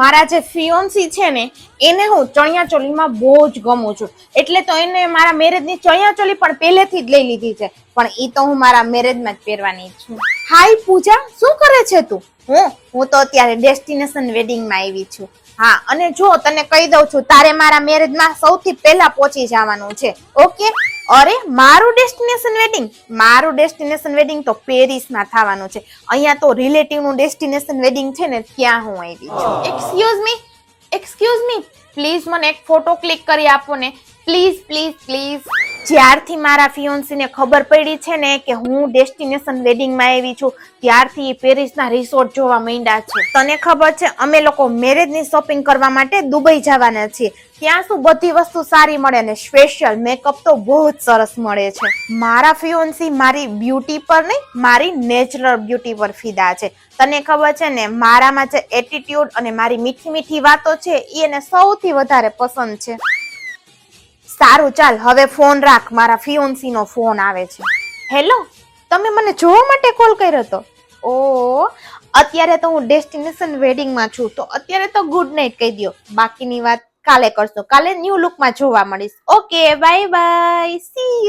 મારા જે ફિયોન્સી છે ને, એને હું ચણિયા ચોલીમાં બહુ જ ગમું છું. એટલે તો એને મારા મેરેજની ચણિયા ચોલી પણ પહેલેથી જ લઈ લીધી છે. પણ એ તો હું મારા મેરેજમાં જ પહેરવાની છું. હાય પૂજા, શું કરે છે તું? હું હું તો અત્યારે ડેસ્ટિનેશન વેડિંગમાં આવી છું. હા, અને જો તને કહી દઉં છું, તારે મારા મેરેજમાં સૌથી પહેલા પહોંચી જવાનું છે. ઓકે અરે મારું ડેસ્ટિનેશન વેડિંગ મારું ડેસ્ટિનેશન વેડિંગ તો પેરિસમાં થવાનું છે. અહીંયા તો રિલેટિવનું ડેસ્ટિનેશન વેડિંગ છે ને ત્યાં હું આવી છું. Excuse me excuse me please મને એક ફોટો ક્લિક કરી આપો ને. પ્લીઝ પ્લીઝ પ્લીઝ જ્યારથી મારા ફિયોન્સીને ખબર પડી છે ને કે હું ડેસ્ટિનેશન વેડિંગમાં આવી છું, ત્યારથી પેરિસના રિસોર્ટ જોવા માંડ્યા છે. તને ખબર છે, અમે લોકો મેરેજની શોપિંગ કરવા માટે દુબઈ જવાના છીએ. ત્યાં શું બધી વસ્તુ સારી મળે ને સ્પેશિયલ મેકઅપ તો બહુ જ સરસ મળે છે. મારા ફિયોન્સી મારી બ્યુટી પર નહીં, મારી નેચરલ બ્યુટી પર ફિદા છે. તને ખબર છે ને, મારામાં જે એટીટ્યુડ અને મારી મીઠી મીઠી વાતો છે એ એને સૌથી વધારે પસંદ છે. સારું, ચાલ, હવે ફોન રાખ. મારા ફિયોન્સીનો ફોન આવે છે. હેલો, તમે મને જોવા માટે કોલ કર્યો હતો ઓ અત્યારે તો હું ડેસ્ટિનેશન વેડિંગમાં છું, તો અત્યારે તો ગુડ નાઇટ કહી દો બાકીની વાત કાલે કરશો. કાલે ન્યૂ લુકમાં જોવા મળીશ. Okay bye bye see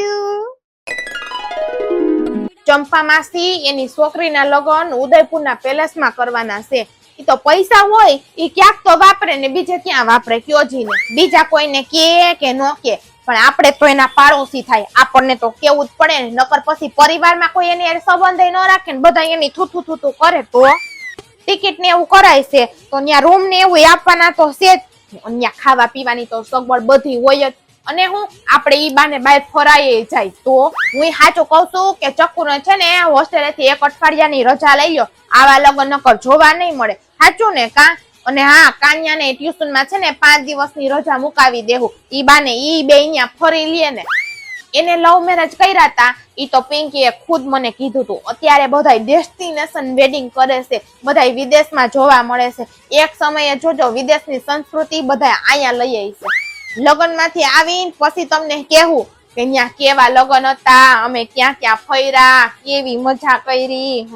Champa માસી એની છોકરીના લગ્ન ઉદયપુરના પેલેસમાં કરવાના છે. એ તો પૈસા હોય એ ક્યાંક તો વાપરે ને બીજે ક્યાં વાપરે, કયો જીને બીજા કોઈને કે કે નો કે, પણ આપણે તો એના પાડોશી થાય. આપણને તો કેવું જ પડે ને, નકર પછી પરિવારમાં કોઈ એની સંબંધ ન રાખે ને, બધા એની થૂથું થૂથું કરે તો. ટિકિટ ને એવું કરાય છે, તો ત્યાં રૂમ ને એવું આપવાના તો છે જ. ત્યાં ખાવા પીવાની તો સગવડ બધી હોય જ. અને હું આપણે ઈ બાને બહાર ફરાય જાય. તો હું ઈ સાચું કહું છું કે ચક્કુને છે ને હોસ્ટેલેથી એક અઠવાડિયાની રજા લઈ લો આવા લગ્ન નકર જોવા નહીં મળે. સાચું ને કા? અને હા, કાન્યાને ટ્યુશનમાં છે ને પાંચ દિવસની રજા મુકાવી દેવું ઈ બાને ઈ બે અહીંયા ફરી લે ને. એને લવ મેરેજ કર્યા હતા ઈ તો પિંકીએ ખુદ મને કીધું હતું અત્યારે બધા ડેસ્ટિનેશન વેડિંગ કરે છે. બધા વિદેશમાં જોવા મળે છે. એક સમયે જોજો, વિદેશની સંસ્કૃતિ બધા અહીંયા લઈ આવી છે. લગ્નમાંથી આવીને પછી તમને કહેવું કે ત્યાં કેવા લગ્ન હતા, અમે ક્યાં ક્યાં ફર્યા, કેવી મજા કરી, હ?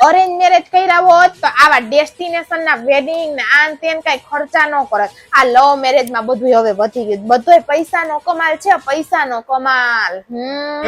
અરેન્જ મેરેજ કર્યા હોત તો આવા ડેસ્ટિનેશન ના વેડિંગ ને આન તેન કઈ ખર્ચા ન કરત. આ લવ મેરેજમાં બધું હવે વધી ગયું. બધો પૈસા નો કમાલ છે પૈસા નો કમાલ. હમ.